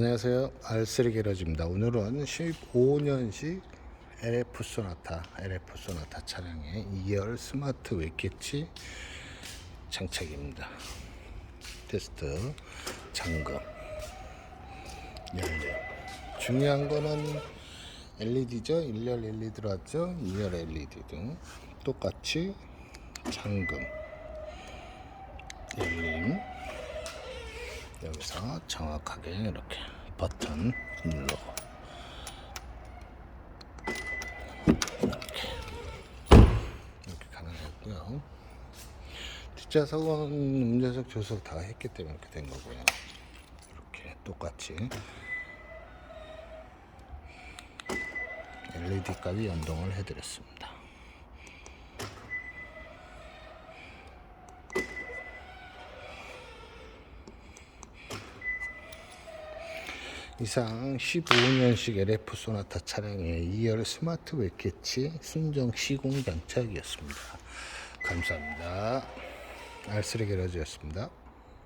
안녕하세요. 알쓰리 게러지입니다. 오늘은 15년식 LF 소나타, LF 소나타 차량의 2열 스마트 웨캐치 장착입니다. 테스트 잠금 열림 중요한 거는 LED죠. 1열 LED 들어왔죠. 2열 LED 등 똑같이 잠금 열림 정확하게 이렇게 버튼 누르고 이렇게 이렇게 가능하고요. 뒷좌석은 운전석 조석 다 했기 때문에 이렇게 된 거고요. 이렇게 똑같이 LED까지 연동을 해드렸습니다. 이상 15년식 LF 소나타 차량의 2열 스마트 웨캐치 순정 시공 장착이었습니다. 감사합니다. 알쓰레기 러즈였습니다.